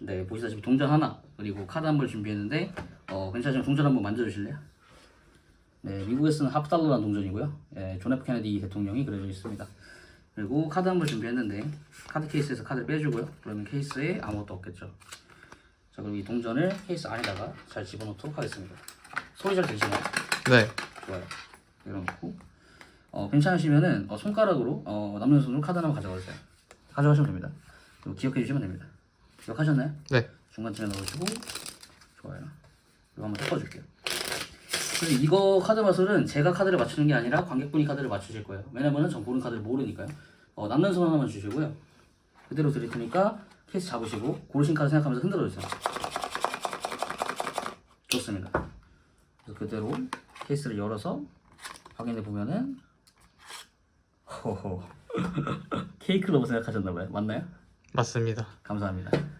네 보시다시피 동전 하나 그리고 카드 한번 준비했는데 어 괜찮으시면 동전 한번 만져주실래요? 네 미국에 쓰는 하프달러라는 동전이고요. 예, 존 F 케네디 대통령이 그려져 있습니다. 그리고 카드 한번 준비했는데 카드 케이스에서 카드를 빼주고요. 그러면 케이스에 아무것도 없겠죠. 자 그럼 이 동전을 케이스 안에다가 잘 집어넣도록 하겠습니다. 소리 잘 들리시나요? 네. 좋아요. 열어놓고 어, 괜찮으시면은 어, 손가락으로 어, 남는 손으로 카드 하나 가져가세요. 가져가시면 됩니다. 그리고 기억해 주시면 됩니다. 기억하셨나요? 네. 중간쯤에 넣으시고 좋아요. 이거 한번 섞어줄게요. 그리고 이거 카드 마술은 제가 카드를 맞추는 게 아니라 관객분이 카드를 맞추실 거예요. 왜냐면은 전 보는 카드를 모르니까요. 어, 남는 손 하나만 주시고요. 그대로 드릴 테니까 케이스 잡으시고 고르신 카드 생각하면서 흔들어 주세요. 좋습니다. 그래서 그대로 케이스를 열어서 확인해 보면은 호호 케이크라고 생각하셨나 봐요. 맞나요? 맞습니다. 감사합니다.